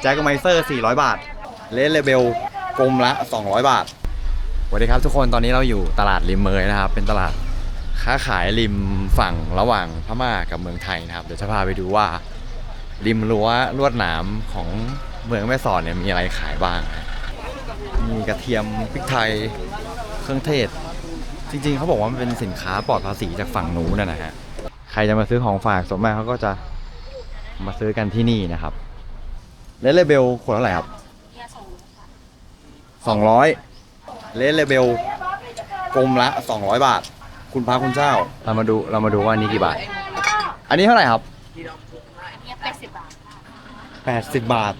แจ็คไมเซอร์ 400 บาท เลสเลเบลกลมละ 200 บาทสวัสดีครับทุกคนตอนนี้เราอยู่ตลาดริมเมยนะครับ เป็นตลาดค้าขายริมฝั่งระหว่างพม่ากับเมืองไทยนะครับ เดี๋ยวจะพาไปดูว่า ริมรั้วลวดหนามของเมืองแม่สอดเนี่ยมีอะไรขายบ้าง มีกระเทียมพริกไทยเครื่องเทศ จริงๆ เขาบอกว่ามันเป็นสินค้าปลอดภาษีจากฝั่งนู้นนะนะฮะใครจะมาซื้อของฝากส่วนมากเขาก็จะมาซื้อกันที่นี่นะครับ เลสเลเบลขวดเท่าไหร่ครับสองร้อยเลสเลเบลกลมละสองร้อยบาท คุณพระคุณเจ้า เรามาดูเรามาดูว่าอันนี้กี่บาท อันนี้เท่าไหร่ครับเนี่ยแปดสิบบาทแปดสิบบาท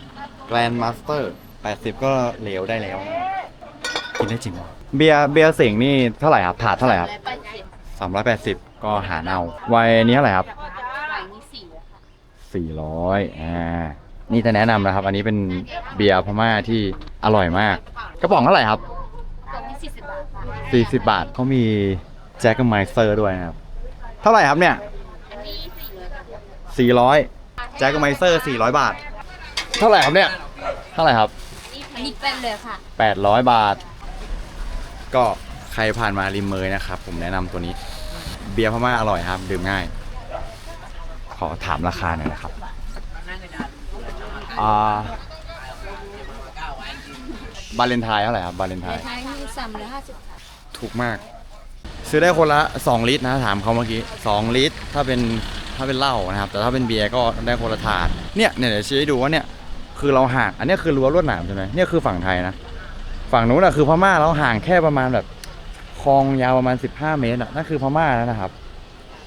แกรนด์มาสเตอร์แปดสิบก็เหลวได้แล้ว กินได้จริงวะเบียร์เบียร์สิงห์นี่เท่าไหร่ครับถาดเท่าไหร่ครับและแปดสิบสามร้อยแปดสิบก็หารเอาไวน์นี้เท่าไหร่ครับไหวนี่สี่อะค่ะสี่ร้อยอ่า นี่จะแนะนำนะครับ อันนี้เป็นเบียร์พม่าที่อร่อยมาก กระป๋องเท่าไหร่ครับตรงนี้สี่สิบบาทค่ะสี่สิบบาทเขามีแจ็คกับไมเซอร์ด้วยนะครับ เท่าไหร่ครับเนี่ยอันนี้สี่เลยค่ะสี่ร้อยแจ็คกับไมเซอร์สี่ร้อยบาท เท่าไหร่ครับเนี่ย เท่าไหร่ครับ อันนี้เป็นเลยค่ะแปดร้อยบาท ก็ใครผ่านมาริมเมยนะครับ ผมแนะนำตัวนี้ เบียร์พม่าอร่อยครับ ดื่มง่าย ขอถามราคาหน่อยนะครับ อ่าบาเลนไทน์เท่าไหร่ครับบาเลนไทน์ไทยนี่สามร้อยห้าสิบค่ะถูกมาก ซื้อได้คนละ 2 ลิตรนะถามเขาเมื่อกี้ 2 ลิตร ถ้าเป็นถ้าเป็นเหล้านะครับ แต่ถ้าเป็นเบียร์ก็ได้คนละถาดเนี่ยเนี่ยเดี๋ยวชี้ให้ดูว่าเนี่ยคือเราห่างอันเนี้ยคือรั้วลวดหนามใช่ไหมเนี่ยคือฝั่งไทยนะ ฝั่งนู้นอะคือพม่าเราห่างแค่ประมาณแบบคลองยาวประมาณ 15 เมตรอะนั่นคือพม่าแล้วนะครับ